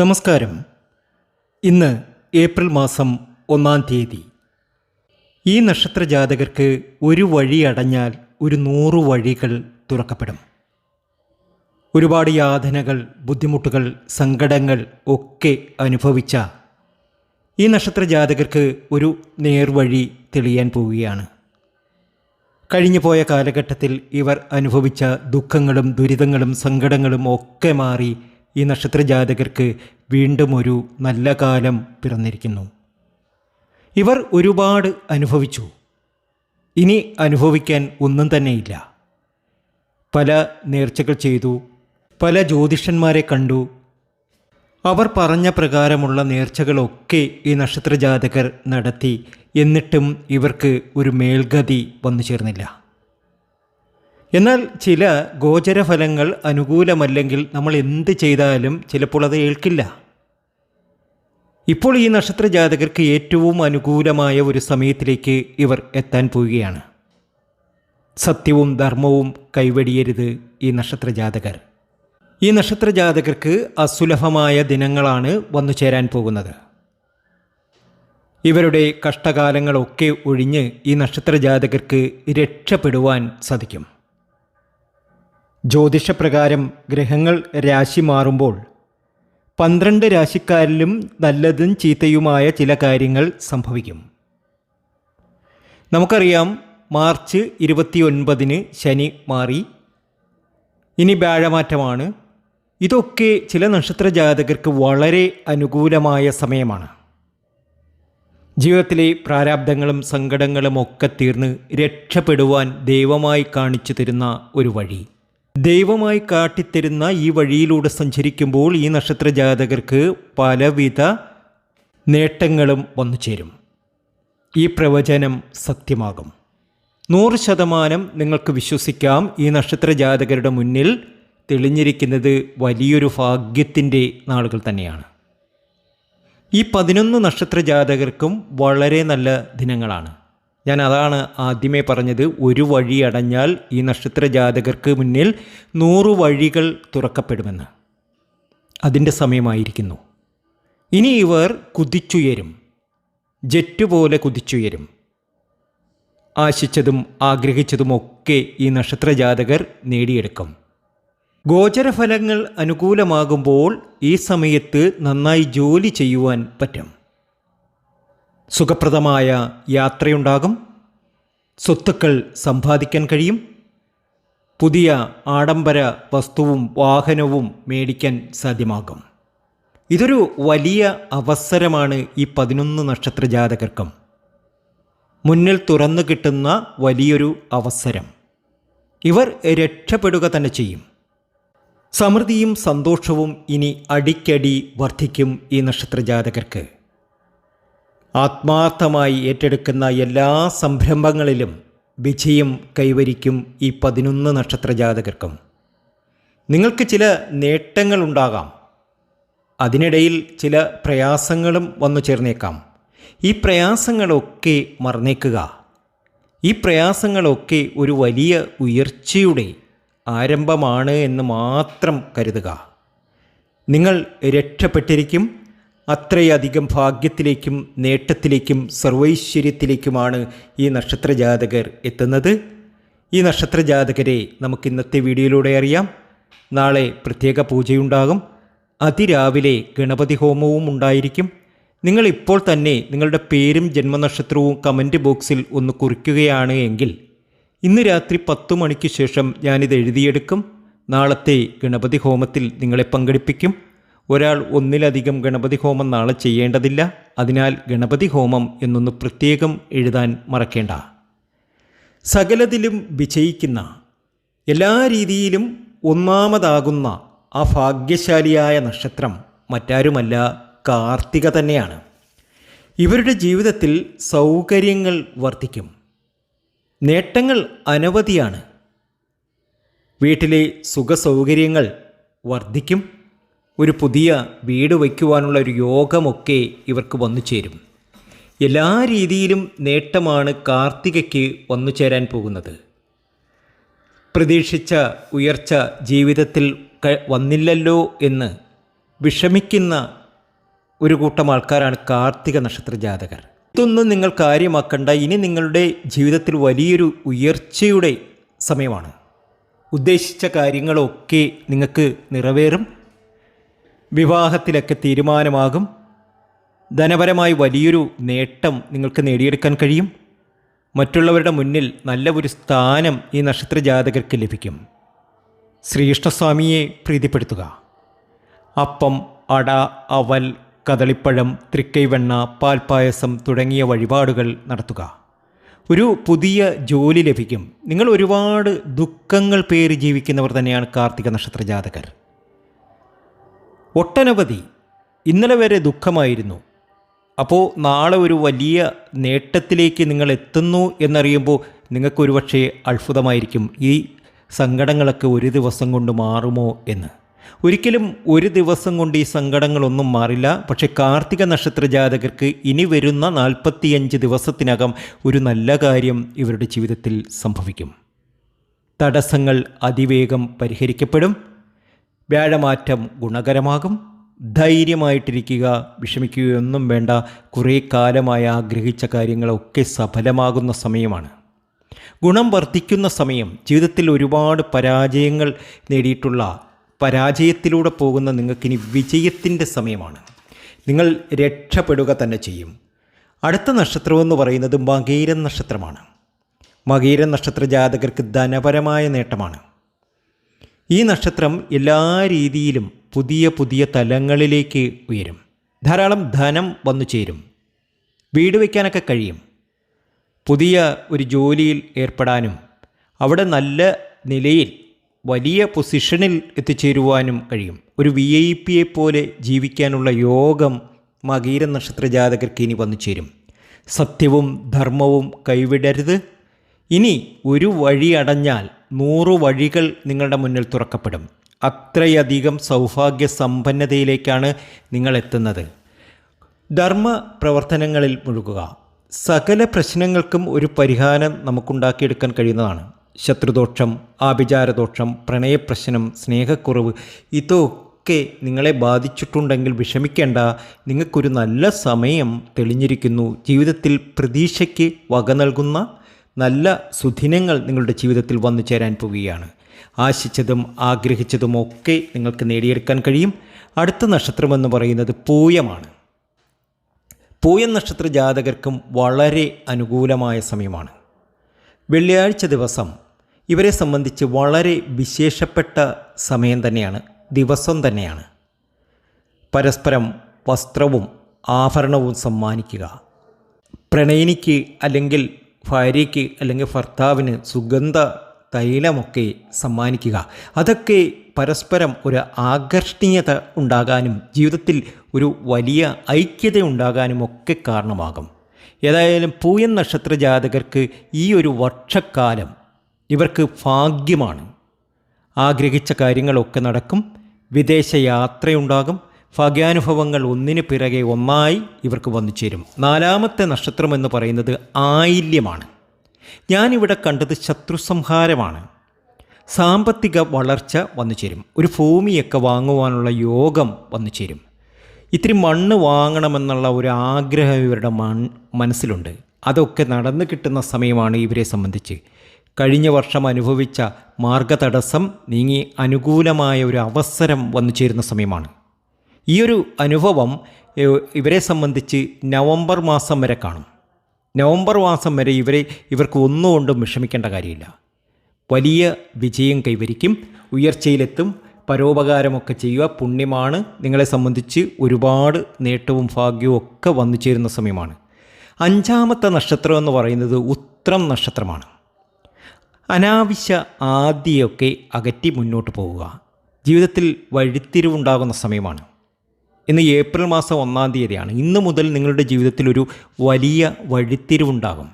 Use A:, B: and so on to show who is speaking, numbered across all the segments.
A: നമസ്കാരം. ഇന്ന് ഏപ്രിൽ മാസം ഒന്നാം തീയതി. ഈ നക്ഷത്ര ജാതകർക്ക് ഒരു വഴി അടഞ്ഞാൽ ഒരു നൂറ് വഴികൾ തുറക്കപ്പെടും. ഒരുപാട് യാതനകൾ ബുദ്ധിമുട്ടുകൾ സങ്കടങ്ങൾ ഒക്കെ അനുഭവിച്ച ഈ നക്ഷത്ര ജാതകർക്ക് ഒരു നേർവഴി തെളിയാൻ പോവുകയാണ്. കഴിഞ്ഞു പോയ കാലഘട്ടത്തിൽ ഇവർ അനുഭവിച്ച ദുഃഖങ്ങളും ദുരിതങ്ങളും സങ്കടങ്ങളും ഒക്കെ മാറി ഈ നക്ഷത്ര ജാതകർക്ക് വീണ്ടും ഒരു നല്ല കാലം പിറന്നിരിക്കുന്നു. ഇവർ ഒരുപാട് അനുഭവിച്ചു. ഇനി അനുഭവിക്കാൻ ഒന്നും തന്നെയില്ല. പല നേർച്ചകൾ ചെയ്തു പല ജ്യോതിഷന്മാരെ കണ്ടു. അവർ പറഞ്ഞ പ്രകാരമുള്ള നേർച്ചകളൊക്കെ ഈ നക്ഷത്ര ജാതകർ നടത്തി എന്നിട്ടും ഇവർക്ക് ഒരു മേൽഗതി വന്നു ചേർന്നില്ല. എന്നാൽ ചില ഗോചരഫലങ്ങൾ അനുകൂലമല്ലെങ്കിൽ നമ്മൾ എന്ത് ചെയ്താലും ചിലപ്പോൾ അത് ഏൽക്കില്ല. ഇപ്പോൾ ഈ നക്ഷത്ര ജാതകർക്ക് ഏറ്റവും അനുകൂലമായ ഒരു സമയത്തിലേക്ക് ഇവർ എത്താൻ പോവുകയാണ്. സത്യവും ധർമ്മവും കൈവടിയരുത് ഈ നക്ഷത്ര ജാതകർ ഈ നക്ഷത്ര ജാതകർക്ക് അസുലഭമായ ദിനങ്ങളാണ് വന്നു ചേരാൻ പോകുന്നത്. ഇവരുടെ കഷ്ടകാലങ്ങളൊക്കെ ഒഴിഞ്ഞ് ഈ നക്ഷത്ര ജാതകർക്ക് രക്ഷപ്പെടുവാൻ സാധിക്കും. ജ്യോതിഷപ്രകാരം ഗ്രഹങ്ങൾ രാശി മാറുമ്പോൾ പന്ത്രണ്ട് രാശിക്കാരിലും നല്ലതും ചീത്തയുമായ ചില കാര്യങ്ങൾ സംഭവിക്കും. നമുക്കറിയാം മാർച്ച് ഇരുപത്തിയൊൻപതിന് ശനി മാറി. ഇനി വ്യാഴമാറ്റമാണ്. ഇതൊക്കെ ചില നക്ഷത്ര ജാതകർക്ക് വളരെ അനുകൂലമായ സമയമാണ്. ജീവിതത്തിലെ പ്രാരാബ്ദങ്ങളും സങ്കടങ്ങളും ഒക്കെ തീർന്ന് രക്ഷപ്പെടുവാൻ ദൈവമായി കാണിച്ചു തരുന്ന ഒരു വഴി. ദൈവമായി കാട്ടിത്തരുന്ന ഈ വഴിയിലൂടെ സഞ്ചരിക്കുമ്പോൾ ഈ നക്ഷത്ര ജാതകർക്ക് പലവിധ നേട്ടങ്ങളും വന്നു ചേരും. ഈ പ്രവചനം സത്യമാകും. നൂറ് ശതമാനം നിങ്ങൾക്ക് വിശ്വസിക്കാം. ഈ നക്ഷത്ര ജാതകരുടെ മുന്നിൽ തെളിഞ്ഞിരിക്കുന്നത് വലിയൊരു ഭാഗ്യത്തിന്റെ നാളുകൾ തന്നെയാണ്. ഈ പതിനൊന്ന് നക്ഷത്ര ജാതകർക്കും വളരെ നല്ല ദിനങ്ങളാണ്. ഞാൻ അതാണ് ആദ്യമേ പറഞ്ഞത്. ഒരു വഴി അടഞ്ഞാൽ ഈ നക്ഷത്ര ജാതകർക്ക് മുന്നിൽ നൂറ് വഴികൾ തുറക്കപ്പെടുമെന്ന്. അതിന്റെ സമയമായിരിക്കുന്നു. ഇനി ഇവർ കുതിച്ചുയരും. ജെറ്റ് പോലെ കുതിച്ചുയരും. ആശിച്ചതും ആഗ്രഹിച്ചതുമൊക്കെ ഈ നക്ഷത്ര ജാതകർ നേടിയെടുക്കും. ഗോചരഫലങ്ങൾ അനുകൂലമാകുമ്പോൾ ഈ സമയത്ത് നന്നായി ജോലി ചെയ്യുവാൻ പറ്റും. സുഖപ്രദമായ യാത്രയുണ്ടാകും. സ്വത്തുക്കൾ സമ്പാദിക്കാൻ കഴിയും. പുതിയ ആഡംബര വസ്തുവും വാഹനവും മേടിക്കാൻ സാധ്യമാകും. ഇതൊരു വലിയ അവസരമാണ് ഈ പതിനൊന്ന് നക്ഷത്ര ജാതകർക്കും. മുന്നിൽ തുറന്നു കിട്ടുന്ന വലിയൊരു അവസരം. ഇവർ രക്ഷപ്പെടുക തന്നെ ചെയ്യും. സമൃദ്ധിയും സന്തോഷവും ഇനി അടിക്കടി വർദ്ധിക്കും ഈ നക്ഷത്ര ജാതകർക്ക്. ആത്മാർത്ഥമായി ഏറ്റെടുക്കുന്ന എല്ലാ സംരംഭങ്ങളിലും വിജയം കൈവരിക്കും ഈ പതിനൊന്ന് നക്ഷത്ര ജാതകർക്കും നിങ്ങൾക്ക് ചില നേട്ടങ്ങൾ നേട്ടങ്ങളുണ്ടാകാം അതിനിടയിൽ ചില പ്രയാസങ്ങളും വന്നു ചേർന്നേക്കാം. ഈ പ്രയാസങ്ങളൊക്കെ മറന്നേക്കുക. ഈ പ്രയാസങ്ങളൊക്കെ ഒരു വലിയ ഉയർച്ചയുടെ ആരംഭമാണ് എന്ന് മാത്രം കരുതുക. നിങ്ങൾ രക്ഷപ്പെട്ടിരിക്കും. അത്രയധികം ഭാഗ്യത്തിലേക്കും നേട്ടത്തിലേക്കും സർവൈശ്വര്യത്തിലേക്കുമാണ് ഈ നക്ഷത്ര ജാതകർ എത്തുന്നത്. ഈ നക്ഷത്ര ജാതകരെ നമുക്ക് ഇന്നത്തെ വീഡിയോയിലൂടെ അറിയാം. നാളെ പ്രത്യേക പൂജയുണ്ടാകും. അതിരാവിലെ ഗണപതി ഹോമവും ഉണ്ടായിരിക്കും. നിങ്ങൾ ഇപ്പോൾ തന്നെ നിങ്ങളുടെ പേരും ജന്മനക്ഷത്രവും കമന്റ് ബോക്സിൽ ഒന്ന് കുറിക്കുകയാണ് എങ്കിൽ ഇന്ന് രാത്രി പത്തു മണിക്ക് ശേഷം ഞാനിത് എഴുതിയെടുക്കും. നാളത്തെ ഗണപതി ഹോമത്തിൽ നിങ്ങളെ പങ്കെടുപ്പിക്കും. ഒരാൾ ഒന്നിലധികം ഗണപതി ഹോമം നാളെ ചെയ്യേണ്ടതില്ല. അതിനാൽ ഗണപതി ഹോമം എന്നൊന്ന് പ്രത്യേകം എഴുതാൻ മറക്കേണ്ട. സകലതിലും വിജയിക്കുന്ന എല്ലാ രീതിയിലും ഒന്നാമതാകുന്ന ആ ഭാഗ്യശാലിയായ നക്ഷത്രം മറ്റാരുമല്ല കാർത്തിക തന്നെയാണ്. ഇവരുടെ ജീവിതത്തിൽ സൗകര്യങ്ങൾ വർദ്ധിക്കും. നേട്ടങ്ങൾ അനവധിയാണ്. വീട്ടിലെ സുഖസൗകര്യങ്ങൾ വർദ്ധിക്കും. ഒരു പുതിയ വീട് വയ്ക്കുവാനുള്ള ഒരു യോഗമൊക്കെ ഇവർക്ക് വന്നു ചേരും. എല്ലാ രീതിയിലും നേട്ടമാണ് കാർത്തികയ്ക്ക് വന്നു ചേരാൻ പോകുന്നത്. പ്രതീക്ഷിച്ച ഉയർച്ച ജീവിതത്തിൽ വന്നില്ലല്ലോ എന്ന് വിഷമിക്കുന്ന ഒരു കൂട്ടം ആൾക്കാരാണ് കാർത്തിക നക്ഷത്ര ജാതകർ. ഇതൊന്നും നിങ്ങൾ കാര്യമാക്കണ്ട. ഇനി നിങ്ങളുടെ ജീവിതത്തിൽ വലിയൊരു ഉയർച്ചയുടെ സമയമാണ്. ഉദ്ദേശിച്ച കാര്യങ്ങളൊക്കെ നിങ്ങൾക്ക് നിറവേറും. വിവാഹത്തിലൊക്കെ തീരുമാനമാകും. ധനപരമായി വലിയൊരു നേട്ടം നിങ്ങൾക്ക് നേടിയെടുക്കാൻ കഴിയും. മറ്റുള്ളവരുടെ മുന്നിൽ നല്ല ഒരു സ്ഥാനം ഈ നക്ഷത്ര ജാതകർക്ക് ലഭിക്കും. ശ്രീകൃഷ്ണസ്വാമിയെ പ്രീതിപ്പെടുത്തുക. അപ്പം അട അവൽ കദളിപ്പഴം തൃക്കൈവെണ്ണ പാൽപ്പായസം തുടങ്ങിയ വഴിപാടുകൾ നടത്തുക. ഒരു പുതിയ ജോലി ലഭിക്കും. നിങ്ങൾ ഒരുപാട് ദുഃഖങ്ങൾ പേര് ജീവിക്കുന്നവർ തന്നെയാണ് കാർത്തിക നക്ഷത്ര ജാതകർ ഒട്ടനവധി ഇന്നലെ വരെ ദുഃഖമായിരുന്നു. അപ്പോൾ നാളെ ഒരു വലിയ നേട്ടത്തിലേക്ക് നിങ്ങൾ എത്തുന്നു എന്നറിയുമ്പോൾ നിങ്ങൾക്കൊരു പക്ഷേ അത്ഭുതമായിരിക്കും. ഈ സങ്കടങ്ങളൊക്കെ ഒരു ദിവസം കൊണ്ട് മാറുമോ എന്ന്. ഒരിക്കലും ഒരു ദിവസം കൊണ്ട് ഈ സങ്കടങ്ങളൊന്നും മാറില്ല. പക്ഷേ കാർത്തിക നക്ഷത്ര ജാതകർക്ക് ഇനി വരുന്ന നാൽപ്പത്തിയഞ്ച് ദിവസത്തിനകം ഒരു നല്ല കാര്യം ഇവരുടെ ജീവിതത്തിൽ സംഭവിക്കും. തടസ്സങ്ങൾ അതിവേഗം പരിഹരിക്കപ്പെടും. വ്യാഴമാറ്റം ഗുണകരമാകും. ധൈര്യമായിട്ടിരിക്കുക വിഷമിക്കുകയൊന്നും വേണ്ട. കുറേ കാലമായി ആഗ്രഹിച്ച കാര്യങ്ങളൊക്കെ സഫലമാകുന്ന സമയമാണ്. ഗുണം വർദ്ധിക്കുന്ന സമയം ജീവിതത്തിൽ ഒരുപാട് പരാജയങ്ങൾ നേടിയിട്ടുള്ള പരാജയത്തിലൂടെ പോകുന്ന നിങ്ങൾക്കിനി വിജയത്തിന്റെ സമയമാണ്. നിങ്ങൾ രക്ഷപ്പെടുക തന്നെ ചെയ്യും. അടുത്ത നക്ഷത്രമെന്ന് പറയുന്നത് മകീരൻ നക്ഷത്രമാണ്. മകീരൻ നക്ഷത്ര ജാതകർക്ക് ധനപരമായ നേട്ടമാണ്. ഈ നക്ഷത്രം എല്ലാ രീതിയിലും പുതിയ പുതിയ തലങ്ങളിലേക്ക് ഉയരും. ധാരാളം ധനം വന്നു ചേരും. വീട് വയ്ക്കാനൊക്കെ കഴിയും. പുതിയ ഒരു ജോലിയിൽ ഏർപ്പെടാനും അവിടെ നല്ല നിലയിൽ വലിയ പൊസിഷനിൽ എത്തിച്ചേരുവാനും കഴിയും. ഒരു വി ഐ പിയെ പോലെ ജീവിക്കാനുള്ള യോഗം മകീര നക്ഷത്ര ജാതകർക്ക് ഇനി വന്നു ചേരും. സത്യവും ധർമ്മവും കൈവിടരുത്. ഇനി ഒരു വഴി അടഞ്ഞാൽ നൂറു വഴികൾ നിങ്ങളുടെ മുന്നിൽ തുറക്കപ്പെടും. അത്രയധികം സൗഭാഗ്യ സമ്പന്നതയിലേക്കാണ് നിങ്ങൾ എത്തുന്നത് ധർമ്മ പ്രവർത്തനങ്ങളിൽ മുഴുകുക. സകല പ്രശ്നങ്ങൾക്കും ഒരു പരിഹാരം നമുക്കുണ്ടാക്കിയെടുക്കാൻ കഴിയുന്നതാണ്. ശത്രുദോഷം ആഭിചാരദോഷം പ്രണയപ്രശ്നം സ്നേഹക്കുറവ് ഇതൊക്കെ നിങ്ങളെ ബാധിച്ചിട്ടുണ്ടെങ്കിൽ വിഷമിക്കേണ്ട. നിങ്ങൾക്കൊരു നല്ല സമയം തെളിഞ്ഞിരിക്കുന്നു. ജീവിതത്തിൽ പ്രതീക്ഷയ്ക്ക് വക നൽകുന്ന നല്ല സുദിനങ്ങൾ നിങ്ങളുടെ ജീവിതത്തിൽ വന്നു ചേരാൻ പോവുകയാണ്. ആശിച്ചതും ആഗ്രഹിച്ചതും ഒക്കെ നിങ്ങൾക്ക് നേടിയെടുക്കാൻ കഴിയും. അടുത്ത നക്ഷത്രമെന്ന് പറയുന്നത് പൂയമാണ്. പൂയം നക്ഷത്ര ജാതകർക്കും വളരെ അനുകൂലമായ സമയമാണ്. വെള്ളിയാഴ്ച ദിവസം ഇവരെ സംബന്ധിച്ച് വളരെ വിശേഷപ്പെട്ട സമയം തന്നെയാണ് ദിവസം തന്നെയാണ്. പരസ്പരം വസ്ത്രവും ആഭരണവും സമ്മാനിക്കുക. പ്രണയിനിക്ക് അല്ലെങ്കിൽ ഭാര്യയ്ക്ക് അല്ലെങ്കിൽ ഭർത്താവിന് സുഗന്ധ തൈലമൊക്കെ സമ്മാനിക്കുക. അതൊക്കെ പരസ്പരം ഒരു ആകർഷണീയത ഉണ്ടാകാനും ജീവിതത്തിൽ ഒരു വലിയ ഐക്യത ഉണ്ടാകാനും ഒക്കെ കാരണമാകും. ഏതായാലും പൂയൻ നക്ഷത്ര ജാതകർക്ക് ഈ ഒരു വർഷക്കാലം ഇവർക്ക് ഭാഗ്യമാണ്. ആഗ്രഹിച്ച കാര്യങ്ങളൊക്കെ നടക്കും. വിദേശ യാത്രയുണ്ടാകും ഭാഗ്യാനുഭവങ്ങൾ ഒന്നിന് പിറകെ ഒന്നായി ഇവർക്ക് വന്നു ചേരും. നാലാമത്തെ നക്ഷത്രം എന്ന് പറയുന്നത് ആയില്യമാണ്. ഞാനിവിടെ കണ്ടത് ശത്രുസംഹാരമാണ്. സാമ്പത്തിക വളർച്ച വന്നു ചേരും. ഒരു ഭൂമിയൊക്കെ വാങ്ങുവാനുള്ള യോഗം വന്നു ചേരും. ഇത്തിരി മണ്ണ് വാങ്ങണമെന്നുള്ള ഒരു ആഗ്രഹം ഇവരുടെ മനസ്സിലുണ്ട്. അതൊക്കെ നടന്നു കിട്ടുന്ന സമയമാണ് ഇവരെ സംബന്ധിച്ച്. കഴിഞ്ഞ വർഷം അനുഭവിച്ച മാർഗതടസ്സം നീങ്ങി അനുകൂലമായ ഒരു അവസരം വന്നു ചേരുന്ന സമയമാണ്. ഈ ഒരു അനുഭവം ഇവരെ സംബന്ധിച്ച് നവംബർ മാസം വരെ കാണും. നവംബർ മാസം വരെ ഇവരെ ഇവർക്ക് ഒന്നുകൊണ്ടും വിഷമിക്കേണ്ട കാര്യമില്ല. വലിയ വിജയം കൈവരിക്കും ഉയർച്ചയിലെത്തും പരോപകാരമൊക്കെ ചെയ്യുക പുണ്യമാണ്. നിങ്ങളെ സംബന്ധിച്ച് ഒരുപാട് നേട്ടവും ഭാഗ്യവും ഒക്കെ വന്നു ചേരുന്ന സമയമാണ്. അഞ്ചാമത്തെ നക്ഷത്രം എന്ന് പറയുന്നത് ഉത്രം നക്ഷത്രമാണ്. അനാവശ്യ ആദ്യമൊക്കെ അകറ്റി മുന്നോട്ട് പോവുക. ജീവിതത്തിൽ വഴിത്തിരിവുണ്ടാകുന്ന സമയമാണ്. ഇന്ന് ഏപ്രിൽ മാസം ഒന്നാം തീയതിയാണ്. ഇന്ന് മുതൽ നിങ്ങളുടെ ജീവിതത്തിൽ ഒരു വലിയ വഴിത്തിരിവുണ്ടാകും.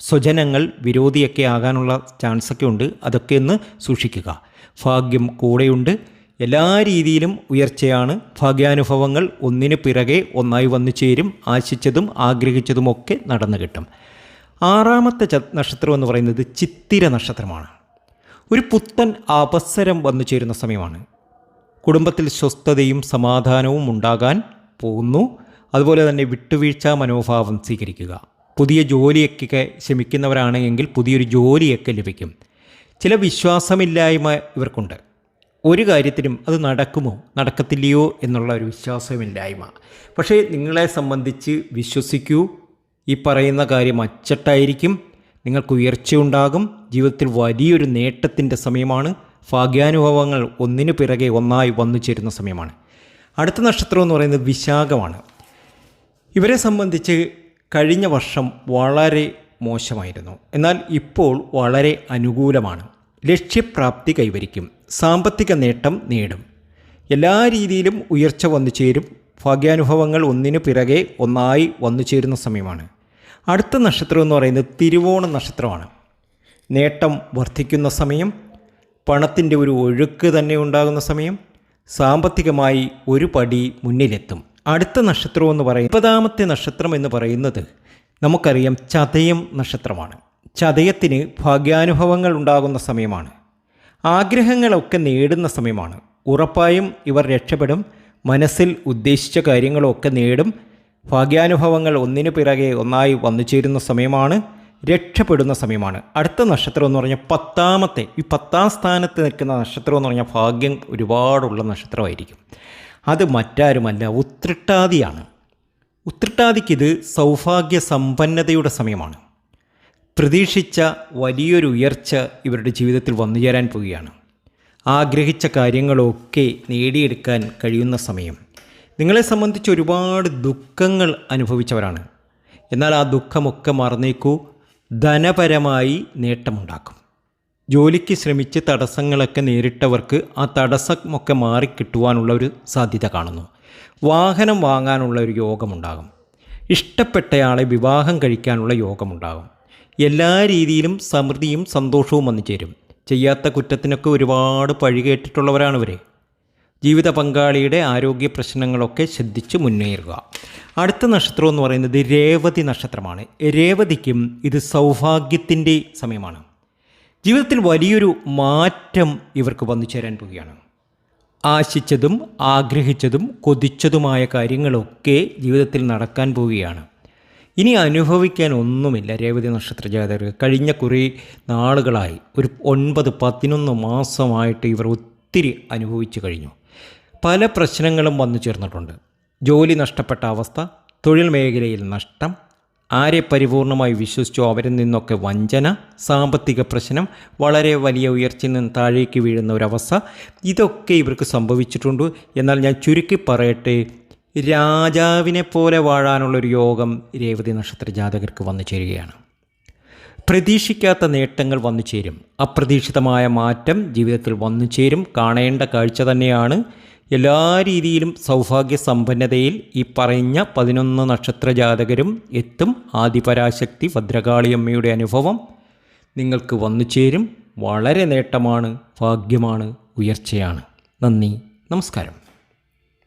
A: സ്വജനങ്ങൾ വിരോധിയൊക്കെ ആകാനുള്ള ചാൻസൊക്കെ ഉണ്ട്. അതൊക്കെ ഒന്ന് സൂക്ഷിക്കുക. ഭാഗ്യം കൂടെയുണ്ട്. എല്ലാ രീതിയിലും ഉയർച്ചയാണ്. ഭാഗ്യാനുഭവങ്ങൾ ഒന്നിനു പിറകെ ഒന്നായി വന്നു ചേരും. ആശിച്ചതും ആഗ്രഹിച്ചതുമൊക്കെ നടന്നു കിട്ടും. ആറാമത്തെ നക്ഷത്രം എന്ന് പറയുന്നത് ചിത്തിര നക്ഷത്രമാണ്. ഒരു പുത്തൻ അവസരം വന്നു ചേരുന്ന സമയമാണ്. കുടുംബത്തിൽ സ്വസ്ഥതയും സമാധാനവും ഉണ്ടാകാൻ പോകുന്നു. അതുപോലെ തന്നെ വിട്ടുവീഴ്ച മനോഭാവം സ്വീകരിക്കുക. പുതിയ ജോലിയൊക്കെ ശ്രമിക്കുന്നവരാണെങ്കിൽ പുതിയൊരു ജോലിയൊക്കെ ലഭിക്കും. ചില വിശ്വാസമില്ലായ്മ ഇവർക്കുണ്ട്. ഒരു കാര്യത്തിനും അത് നടക്കുമോ നടക്കത്തില്ലയോ എന്നുള്ള ഒരു വിശ്വാസമില്ലായ്മ. പക്ഷേ നിങ്ങളെ സംബന്ധിച്ച് വിശ്വസിക്കൂ. ഈ പറയുന്ന കാര്യം അച്ചട്ടായിരിക്കും. നിങ്ങൾക്ക് ഉയർച്ചയുണ്ടാകും ജീവിതത്തിൽ വലിയൊരു നേട്ടത്തിന്റെ സമയമാണ്. ഭാഗ്യാനുഭവങ്ങൾ ഒന്നിനു പിറകെ ഒന്നായി വന്നു ചേരുന്ന സമയമാണ്. അടുത്ത നക്ഷത്രം എന്ന് പറയുന്നത് വിശാഖമാണ്. ഇവരെ സംബന്ധിച്ച് കഴിഞ്ഞ വർഷം വളരെ മോശമായിരുന്നു. എന്നാൽ ഇപ്പോൾ വളരെ അനുകൂലമാണ്. ലക്ഷ്യപ്രാപ്തി കൈവരിക്കും. സാമ്പത്തിക നേട്ടം നേടും. എല്ലാ രീതിയിലും ഉയർച്ച വന്നു ചേരും. ഭാഗ്യാനുഭവങ്ങൾ ഒന്നിനു പിറകെ ഒന്നായി വന്നു ചേരുന്ന സമയമാണ്. അടുത്ത നക്ഷത്രം എന്ന് പറയുന്നത് തിരുവോണ നക്ഷത്രമാണ്. നേട്ടം വർദ്ധിക്കുന്ന സമയം പണത്തിന്റെ ഒരു ഒഴുക്ക് തന്നെ ഉണ്ടാകുന്ന സമയം സാമ്പത്തികമായി ഒരു പടി മുന്നിലെത്തും. അടുത്ത നക്ഷത്രം എന്ന് പറയുന്നത് മുപ്പതാമത്തെ നക്ഷത്രം എന്ന് പറയുന്നത് നമുക്കറിയാം ചതയം നക്ഷത്രമാണ്. ചതയത്തിന് ഭാഗ്യാനുഭവങ്ങൾ ഉണ്ടാകുന്ന സമയമാണ്. ആഗ്രഹങ്ങളൊക്കെ നേടുന്ന സമയമാണ്. ഉറപ്പായും ഇവർ രക്ഷപ്പെടും. മനസ്സിൽ ഉദ്ദേശിച്ച കാര്യങ്ങളൊക്കെ നേടും. ഭാഗ്യാനുഭവങ്ങൾ ഒന്നിനു പിറകെ ഒന്നായി വന്നു ചേരുന്ന സമയമാണ്. രക്ഷപ്പെടുന്ന സമയമാണ്. അടുത്ത നക്ഷത്രം എന്ന് പറഞ്ഞാൽ പത്താമത്തെ ഈ പത്താം സ്ഥാനത്ത് നിൽക്കുന്ന നക്ഷത്രം എന്ന് പറഞ്ഞാൽ ഭാഗ്യം ഒരുപാടുള്ള നക്ഷത്രമായിരിക്കും. അത് മറ്റാരുമല്ല ഉത്രട്ടാതിയാണ്. ഇത് സൗഭാഗ്യ സമ്പന്നതയുടെ സമയമാണ്. പ്രതീക്ഷിച്ച വലിയൊരു ഉയർച്ച ഇവരുടെ ജീവിതത്തിൽ വന്നു ചേരാൻ പോവുകയാണ്. ആഗ്രഹിച്ച കാര്യങ്ങളൊക്കെ നേടിയെടുക്കാൻ കഴിയുന്ന സമയം. നിങ്ങളെ സംബന്ധിച്ച് ഒരുപാട് ദുഃഖങ്ങൾ അനുഭവിച്ചവരാണ്. എന്നാൽ ആ ദുഃഖമൊക്കെ മറന്നേക്കൂ. ധനപരമായി നേട്ടമുണ്ടാക്കും. ജോലിക്ക് ശ്രമിച്ച് തടസ്സങ്ങളൊക്കെ നേരിട്ടവർക്ക് ആ തടസ്സമൊക്കെ മാറിക്കിട്ടുവാനുള്ള ഒരു സാധ്യത കാണുന്നു. വാഹനം വാങ്ങാനുള്ള ഒരു യോഗമുണ്ടാകും. ഇഷ്ടപ്പെട്ടയാളെ വിവാഹം കഴിക്കാനുള്ള യോഗമുണ്ടാകും. എല്ലാ രീതിയിലും സമൃദ്ധിയും സന്തോഷവും വന്നു ചേരും ചെയ്യാത്ത കുറ്റത്തിനൊക്കെ ഒരുപാട് പഴി കേട്ടിട്ടുള്ളവരാണ് ഇവരെ ജീവിത പങ്കാളിയുടെ ആരോഗ്യ പ്രശ്നങ്ങളൊക്കെ ശ്രദ്ധിച്ച് മുന്നേറുക. അടുത്ത നക്ഷത്രം എന്ന് പറയുന്നത് രേവതി നക്ഷത്രമാണ്. രേവതിക്കും ഇത് സൗഭാഗ്യത്തിന്റെ സമയമാണ്. ജീവിതത്തിൽ വലിയൊരു മാറ്റം ഇവർക്ക് വന്നു ചേരാൻ പോവുകയാണ്. ആശിച്ചതും ആഗ്രഹിച്ചതും കൊതിച്ചതുമായ കാര്യങ്ങളൊക്കെ ജീവിതത്തിൽ നടക്കാൻ പോവുകയാണ്. ഇനി അനുഭവിക്കാൻ ഒന്നുമില്ല രേവതി നക്ഷത്ര ജാതകർ കഴിഞ്ഞ കുറേ നാളുകളായി ഒരു ഒൻപത് പതിനൊന്ന് മാസമായിട്ട് ഇവർ ഒത്തിരി അനുഭവിച്ചു കഴിഞ്ഞു. പല പ്രശ്നങ്ങളും വന്നു ചേർന്നിട്ടുണ്ട്. ജോലി നഷ്ടപ്പെട്ട അവസ്ഥ തൊഴിൽ മേഖലയിൽ നഷ്ടം ആരെ പരിപൂർണമായി വിശ്വസിച്ചോ അവരിൽ നിന്നൊക്കെ വഞ്ചന സാമ്പത്തിക പ്രശ്നം വളരെ വലിയ ഉയർച്ചയിൽ നിന്ന് താഴേക്ക് വീഴുന്ന ഒരവസ്ഥ ഇതൊക്കെ ഇവർക്ക് സംഭവിച്ചിട്ടുണ്ട്. എന്നാൽ ഞാൻ ചുരുക്കി പറയട്ടെ രാജാവിനെ പോലെ വാഴാനുള്ളൊരു യോഗം രേവതി നക്ഷത്ര ജാതകർക്ക് വന്നു ചേരുകയാണ്. പ്രതീക്ഷിക്കാത്ത നേട്ടങ്ങൾ വന്നു ചേരും. അപ്രതീക്ഷിതമായ മാറ്റം ജീവിതത്തിൽ വന്നു ചേരും. കാണേണ്ട കാഴ്ച തന്നെയാണ് എല്ലാ രീതിയിലും സൗഭാഗ്യ സമ്പന്നതയിൽ ഈ പറഞ്ഞ പതിനൊന്ന് നക്ഷത്ര ജാതകരും എത്തും ആദിപരാശക്തി ഭദ്രകാളിയമ്മയുടെ അനുഭവം നിങ്ങൾക്ക് വന്നു ചേരും. വളരെ നേട്ടമാണ് ഭാഗ്യമാണ് ഉയർച്ചയാണ്. നന്ദി നമസ്കാരം.